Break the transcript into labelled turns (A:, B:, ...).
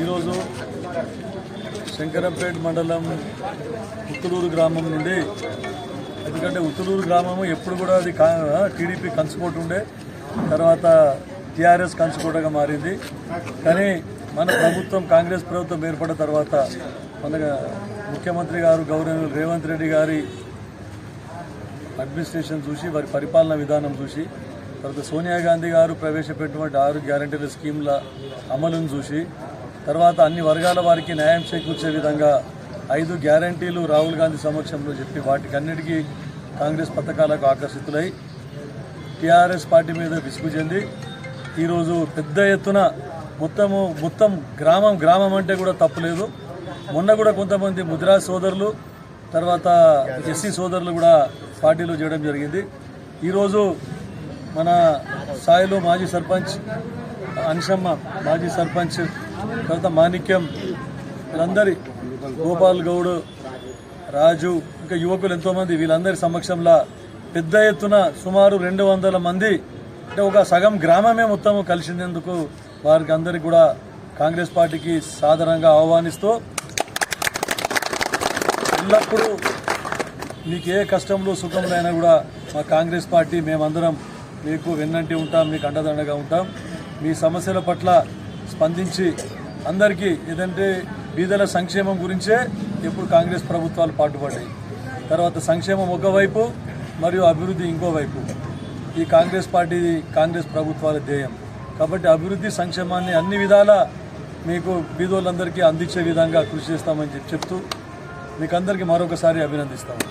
A: ఈరోజు శంకరంపేట మండలం ఉత్తలూరు గ్రామం నుండి ఎందుకంటే ఉత్తలూరు గ్రామము ఎప్పుడు కూడా అది టీడీపీ కంచుకోట ఉండే తర్వాత టీఆర్ఎస్ కంచుకోటగా మారింది. కానీ మన ప్రభుత్వం కాంగ్రెస్ ప్రభుత్వం ఏర్పడిన తర్వాత మన ముఖ్యమంత్రి గారు గౌరవ రేవంత్ రెడ్డి గారి అడ్మినిస్ట్రేషన్ చూసి వారి పరిపాలన విధానం చూసి తర్వాత సోనియా గాంధీ గారు ప్రవేశపెట్టినటువంటి ఆరు గ్యారంటీల స్కీమ్ల అమలును చూసి తర్వాత అన్ని వర్గాల వారికి న్యాయం చేకూర్చే విధంగా ఐదు గ్యారంటీలు రాహుల్ గాంధీ సమక్షంలో చెప్పి వాటికన్నిటికీ కాంగ్రెస్ పథకాలకు ఆకర్షితులై టీఆర్ఎస్ పార్టీ మీద విసుగు చెంది ఈరోజు పెద్ద ఎత్తున మొత్తము మొత్తం గ్రామం గ్రామం అంటే కూడా తప్పులేదు మొన్న కూడా కొంతమంది ముద్రా సోదరులు తర్వాత ఎస్సీ సోదరులు కూడా పార్టీలో చేయడం జరిగింది. ఈరోజు మన సాయిలో మాజీ సర్పంచ్ అనిషమ్మ మాజీ సర్పంచ్ తర్వాత మాణిక్యం వీళ్ళందరి గోపాల్ గౌడ్ రాజు ఇంకా యువకులు ఎంతోమంది వీళ్ళందరి సమక్షంలో పెద్ద ఎత్తున సుమారు రెండు వందల మంది అంటే ఒక సగం గ్రామమే మొత్తం కలిసినందుకు వారికి అందరికి కూడా కాంగ్రెస్ పార్టీకి సాధారణంగా ఆహ్వానిస్తూ ఎల్లప్పుడూ మీకు ఏ కష్టంలో సుఖంలో కూడా మా కాంగ్రెస్ పార్టీ మేమందరం మీకు వెన్నంటి ఉంటాం మీకు అండదండగా ఉంటాం. మీ సమస్యల పట్ల స్పందించి అందరికీ ఏదంటే బీదల సంక్షేమం గురించే ఇప్పుడు కాంగ్రెస్ ప్రభుత్వాలు పాటుపడ్డాయి. తర్వాత సంక్షేమం ఒకవైపు మరియు అభివృద్ధి ఇంకోవైపు. ఈ కాంగ్రెస్ పార్టీ కాంగ్రెస్ ప్రభుత్వాల ధ్యేయం. కాబట్టి అభివృద్ధి సంక్షేమాన్ని అన్ని విధాల మీకు బీదోళ్ళందరికీ అందించే విధంగా కృషి చేస్తామని చెప్పి చెప్తూ మీకు అందరికీ మరొకసారి అభినందిస్తాము